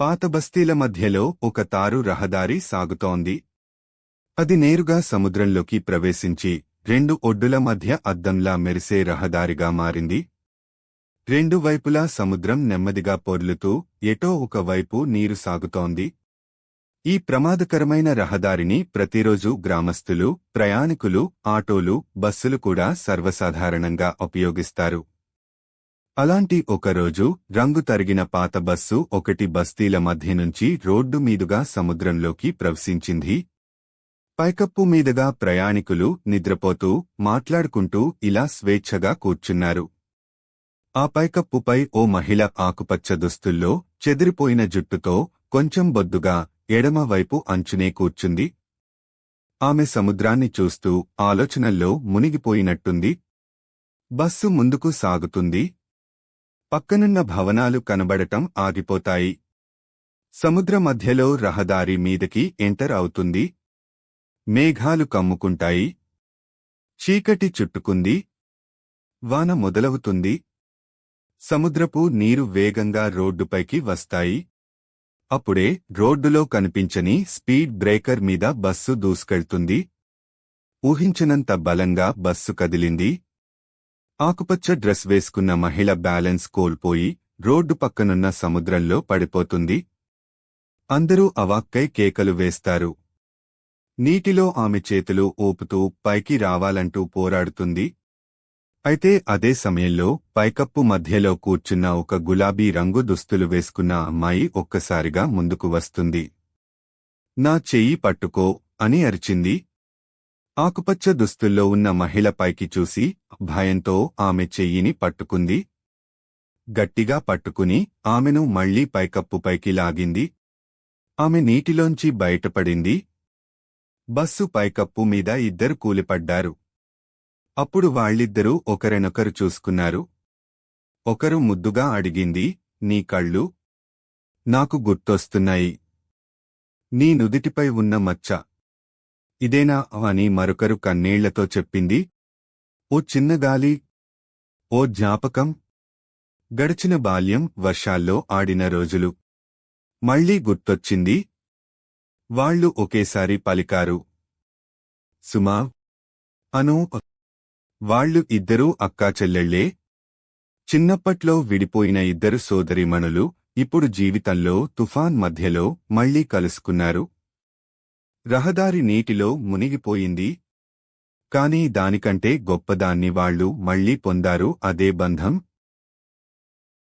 పాత బస్తీల మధ్యలో ఒక తారు రహదారి సాగుతోంది. అది నేరుగా సముద్రంలోకి ప్రవేశించి రెండు ఒడ్డుల మధ్య అద్దంలా మెరిసే రహదారిగా మారింది. రెండు వైపులా సముద్రం నెమ్మదిగా పొర్లుతూ ఎటో ఒక వైపు నీరు సాగుతోంది. ఈ ప్రమాదకరమైన రహదారిని ప్రతిరోజు గ్రామస్తులు ప్రయాణికులు ఆటోలు బస్సులు కూడా సర్వసాధారణంగా ఉపయోగిస్తారు. అలాంటి ఒకరోజు రంగు తరిగిన పాత బస్సు ఒకటి బస్తీల మధ్య నుంచి రోడ్డు మీదుగా సముద్రంలోకి ప్రవేశించింది. పైకప్పు మీదుగా ప్రయాణికులు నిద్రపోతూ మాట్లాడుకుంటూ ఇలా స్వేచ్ఛగా కూర్చున్నారు. ఆ పైకప్పుపై ఓ మహిళ ఆకుపచ్చ దుస్తుల్లో చెదిరిపోయిన జుట్టుతో కొంచెం బొద్దుగా ఎడమవైపు అంచునే కూర్చుంది. ఆమె సముద్రాన్ని చూస్తూ ఆలోచనల్లో మునిగిపోయినట్టుంది. బస్సు ముందుకు సాగుతుంది. పక్కనున్న భవనాలు కనబడటం ఆగిపోతాయి. సముద్ర మధ్యలో రహదారి మీదకి ఎంటర్ అవుతుంది. మేఘాలు కమ్ముకుంటాయి. చీకటి చుట్టుకుంది. వాన మొదలవుతుంది. సముద్రపు నీరు వేగంగా రోడ్డుపైకి వస్తాయి. అప్పుడే రోడ్డులో కనిపించని స్పీడ్ బ్రేకర్ మీద బస్సు దూసుకెళ్తుంది. ఊహించనంత బలంగా బస్సు కదిలింది. ఆకుపచ్చ డ్రెస్ వేసుకున్న మహిళ బ్యాలెన్స్ కోల్పోయి రోడ్డు పక్కనున్న సముద్రంలో పడిపోతుంది. అందరూ అవాక్కై కేకలు వేస్తారు. నీటిలో ఆమె చేతులు ఊపుతూ పైకి రావాలంటూ పోరాడుతుంది. అయితే అదే సమయంలో పైకప్పు మధ్యలో కూర్చున్న ఒక గులాబీ రంగు దుస్తులు వేసుకున్న అమ్మాయి ఒక్కసారిగా ముందుకు వస్తుంది. నా చెయ్యి పట్టుకో అని అరిచింది. ఆకుపచ్చ దుస్తుల్లో ఉన్న మహిళ పైకి చూసి భయంతో ఆమె చెయ్యిని పట్టుకుంది. గట్టిగా పట్టుకుని ఆమెను మళ్ళీ పైకప్పుపైకి లాగింది. ఆమె నీటిలోంచి బయటపడింది. బస్సు పైకప్పు మీద ఇద్దరు కూలిపడ్డారు. అప్పుడు వాళ్ళిద్దరూ ఒకరినొకరు చూసుకున్నారు. ఒకరు ముద్దుగా అడిగింది నీ కళ్ళు? నాకు గుర్తొస్తున్నాయి. నీ నుదిటిపై ఉన్న మచ్చ. ఇదేనా అని మరొకరు కన్నీళ్ళతో చెప్పింది. ఓ చిన్న గాలి ఓ జ్ఞాపకం. గడిచిన బాల్యం వర్షాల్లో ఆడిన రోజులు. మళ్ళీ గుర్తొచ్చింది. వాళ్ళు ఒకేసారి పలికారు. సుమా అను వాళ్ళు ఇద్దరూ అక్కా చెల్లెళ్ళే చిన్నప్పట్లో విడిపోయిన ఇద్దరు సోదరిమణులు ఇప్పుడు జీవితంలో తుఫాన్ మధ్యలో మళ్ళీ కలుసుకున్నారు. రహదారి నీటిలో మునిగిపోయింది. కానీ దానికంటే గొప్పదాన్ని వాళ్ళు మళ్ళీ పొందారు అదే బంధం.